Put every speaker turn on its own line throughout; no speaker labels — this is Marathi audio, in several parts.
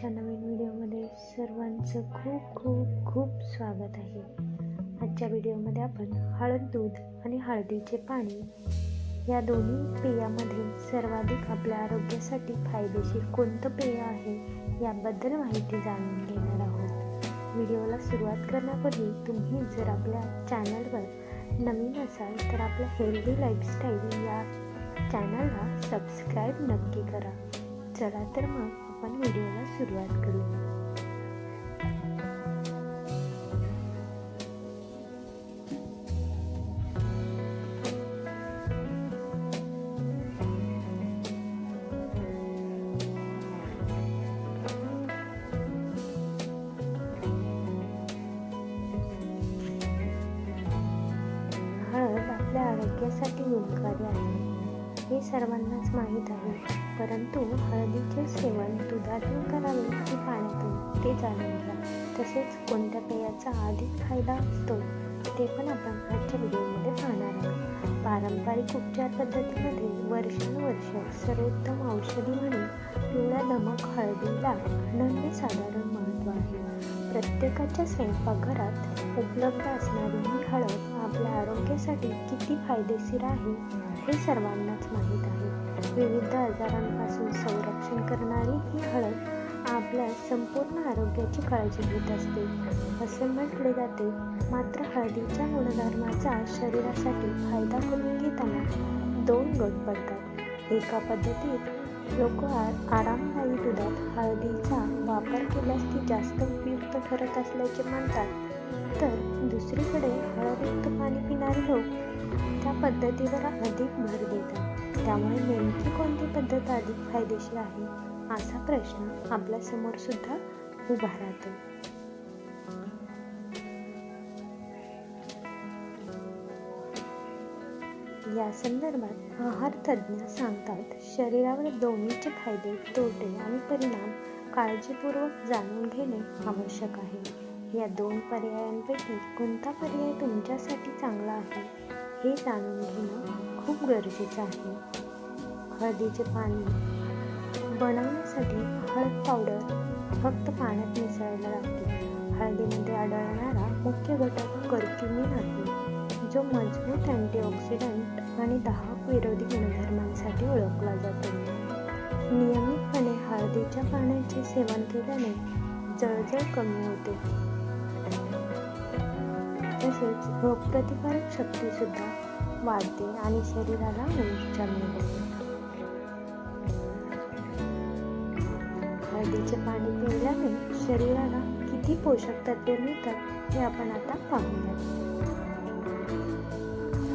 आजच्या नवीन व्हिडिओमध्ये सर्वांचं खूप खूप खूप स्वागत आहे. आजच्या व्हिडिओमध्ये आपण हळद दूध आणि हळदीचे पाणी या दोन्ही पेयामध्ये सर्वाधिक आपल्या आरोग्यासाठी फायदेशीर कोणतं पेय आहे याबद्दल माहिती जाणून घेणार आहोत. व्हिडिओला सुरुवात करण्यापूर्वी तुम्ही जर आपल्या चॅनलवर नवीन असाल तर आपल्या हेल्दी लाईफस्टाईल या चॅनलला सबस्क्राईब नक्की करा. चला तर मग आपण व्हिडिओला सुरुवात करू हळद आपल्या आरोग्यासाठी गुणकारी आहे हे सर्वांनाच माहीत आहे. परंतु हळदीचे सेवन दुधातून करावे की पाण्यातून ते जाणून घ्या. तसेच कोणत्या पेयाचा अधिक फायदा असतो ते पण आपण आजच्या व्हिडिओमध्ये पाहणार आहोत. पारंपरिक उपचार पद्धतीमध्ये वर्षानुवर्ष सर्वोत्तम औषधी म्हणून पिवळ्या नमक हळदीला अनन्यसाधारण महत्त्व आहे. प्रत्येकाच्या स्वयंपाकघरात उपलब्ध असणारी ही हळद आपल्या आरोग्यासाठी किती फायदेशीर आहे हे सर्वांनाच माहीत आहे. विविध आजारांपासून संरक्षण करणारी ही हळद आपल्या संपूर्ण आरोग्याची काळजी घेत असते. असे म्हटले जाते मात्र हळदीच्या गुणधर्माचा शरीरासाठी फायदा करून घेताना दोन गट पडतात. एका पद्धतीत लोक आरामदायी दुधात हळदीचा वापर केल्यास ती जास्त उपयुक्त ठरत असल्याचे मानतात तर दुसरीकडे हळदयुक्त पाणी पिणारे लोक त्या पद्धतीवर अधिक भर देतात. त्यामुळे नेमकी कोणती पद्धत अधिक फायदेशीर आहे असा प्रश्न आपल्यासमोर सुद्धा उभा राहतो. या संदर्भात आहार तज्ज्ञ सांगतात शरीरावर दोन्हीचे फायदे तोटे आणि परिणाम काळजीपूर्वक जाणून घेणे आवश्यक आहे. या दोन पर्यायांपैकी कोणता पर्याय तुमच्यासाठी चांगला आहे हे जाणून घेणं खूप गरजेचं आहे. हळदीचे पाणी. बनवण्यासाठी हळद पावडर फक्त पाण्यात मिसळायला लागते. हळदीमध्ये आढळणारा मुख्य घटक कर्क्युमिन आहे जो मजबूत अँटीऑक्सिडंट आणि दाहक विरोधी गुणधर्मांसाठी ओळखला जातो. नियमितपणे हळदीच्या पाण्याचे सेवन केल्याने जळजळ कमी होते. तसेच रोगप्रतिकारक शक्ती सुद्धा वाढते आणि शरीराला ऊर्जा मिळते. हळदीचे पाणी पिल्याने शरीराला किती पोषक तत्वे मिळतात हे आपण आता पाहूया.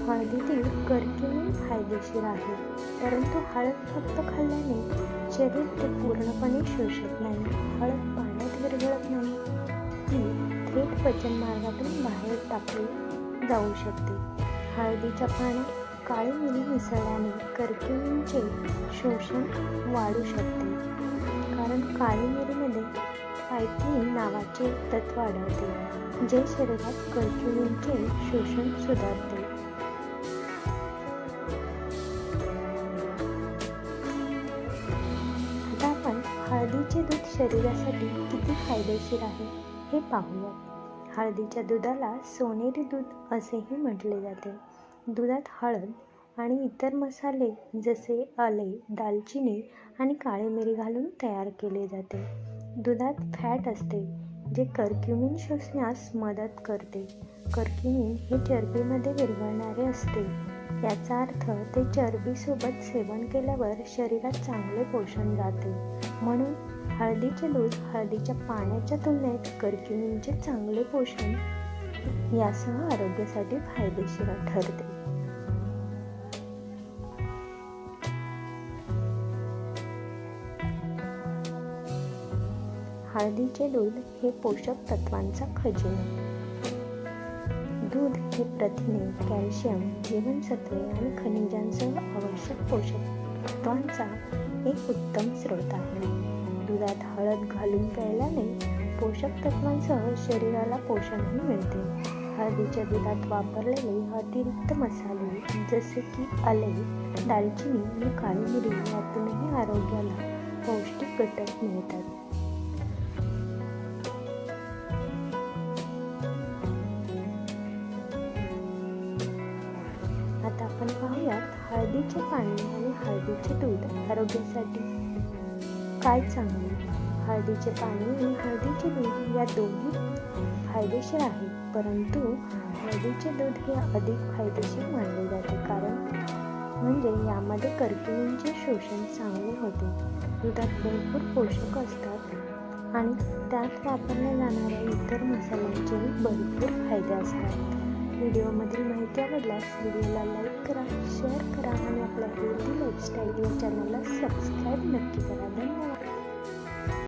हळदीतील कर्क्युमिन फायदेशीर आहे परंतु हळद फक्त खाल्ल्याने शरीर ते पूर्णपणे शोषत नाही हळद पाण्यात विरघळत नाही. ती थेट पचन मार्गातून बाहेर टाकली जाऊ शकते. हळदीच्या पाण्यात काळी मिरी मिसळल्याने कर्क्युमिनचे शोषण वाढू शकते. कारण काळी मिरीमध्ये पायथिन नावाचे तत्व आढळते जे शरीरात कर्क्युमिनचे शोषण सुधारते. आता आपण हळदीचे दूध शरीरासाठी किती फायदेशीर आहे? हे पाहूयात हळदीच्या दुधाला सोनेरी दूध असेही म्हटले जाते. दुधात हळद आणि इतर मसाले जसे आले दालचिनी आणि काळी मिरी घालून तयार केले जाते. दुधात फॅट असते जे कर्क्युमिन शोषण्यास मदत करते. कर्क्युमिन हे चरबीमध्ये विरघळणारे असते. याचा अर्थ ते चरबीसोबत सेवन केल्यावर शरीरात चांगले पोषण जाते. म्हणून हळदीचे दूध हळदीच्या पाण्याच्या तुलनेत कर्क्युमिनचे चांगले पोषण यासह आरोग्यासाठी फायदेशीर ठरते. हळदीचे दूध हे पोषक तत्वांचा खजिना. दूध हे प्रथिने कॅल्शियम जीवनसत्वे आणि खनिजांसह आवश्यक पोषक तत्वांचा एक उत्तम स्रोत आहे. दुधात हळद घालून प्यायल्याने पोषक तत्वांसह शरीराला पोषणही मिळते. हळदीच्या दुधात वापरलेले अतिरिक्त मसाले जसे की आले दालचिनी आणि काळी मिरी यातूनही आरोग्याला पौष्टिक घटक मिळतात. आता आपण पाहूयात हळदीचे पाणी आणि हळदीचे दूध आरोग्यासाठी काय चांगले? हळदीचे पाणी आणि हळदीचे दूध या दोन्ही फायदेशीर आहेत. परंतु हळदीचे दूध हे अधिक फायदेशीर मानले जाते. कारण म्हणजे यामध्ये कर्किनींचे शोषण चांगले होते. दुधात भरपूर पोषक असतात आणि त्यात वापरल्या जाणाऱ्या इतर मसाल्यांचेही भरपूर फायदे असतात. व्हिडिओमधील माहिती आवडल्यास व्हिडिओला लाईक करा शेअर करा आणि आपल्या हेल्दी लाईफस्टाईल या चॅनलला सबस्क्राईब नक्की करा. धन्यवाद.